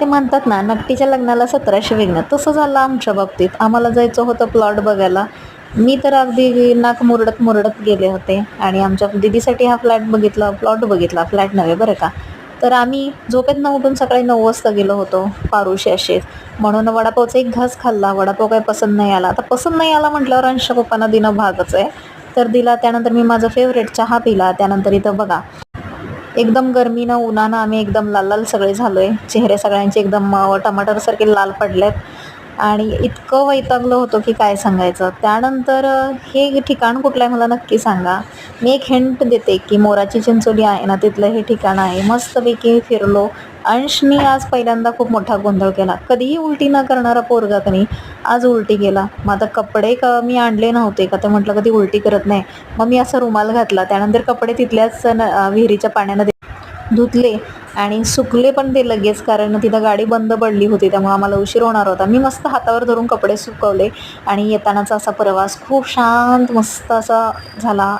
ते म्हणतात ना नक्कीच्या लग्नाला सतराशे विघ्न तसं झालं आमच्या बाबतीत. आम्हाला जायचं होतं प्लॉट बघायला. मी तर अगदी नाक मुरडत मुरडत गेले होते. आणि आमच्या दिदीसाठी हा फ्लॅट बघितला प्लॉट बघितला. फ्लॅट नव्हे बरं का. तर आम्ही झोपेतनं उठून सकाळी नऊ वाजता गेलो होतो पारुशी असेच म्हणून वडापावचा एक घास खाल्ला. वडापाव काही पसंत नाही आला. आता पसंत नाही आला म्हटल्यावर अंश पप्पांना दिनं भागच आहे. तर दिला. त्यानंतर मी माझा फेवरेट चहा पिला. त्यानंतर इथं बघा एकदम गरमीनं उन्हानं आम्ही एकदम लाल लाल सगळे झालो आहे चेहरे सगळ्यांचे एकदम टमाटरसारखे लाल पडलेत. आणि इतकं वैतागलं होतं की काय सांगायचं? त्यानंतर हे ठिकाण कुठलं आहे मला नक्की सांगा. मी एक हिंट देते की मोराची चिंचोली आहे ना तिथलं हे ठिकाण आहे. मस्तपैकी फिरलो. अंशनी आज पहिल्यांदा खूप मोठा गोंधळ केला. कधीही उलटी न करणारा पोरगा कनी आज उलटी केला मग आता कपडे क मी आणले नव्हते का? ते म्हटलं कधी उलटी करत नाही. मग मी असा रुमाल घातला. त्यानंतर कपडे तिथल्याच न- विहिरीच्या पाण्यानं धुतले आणि सुकले पण ते लगेच कारण तिथं गाडी बंद पडली होती. त्यामुळे आम्हाला उशीर होणार होता. मी मस्त हातावर धरून कपडे सुकवले आणि येतानाचा असा प्रवास खूप शांत मस्त असा झाला.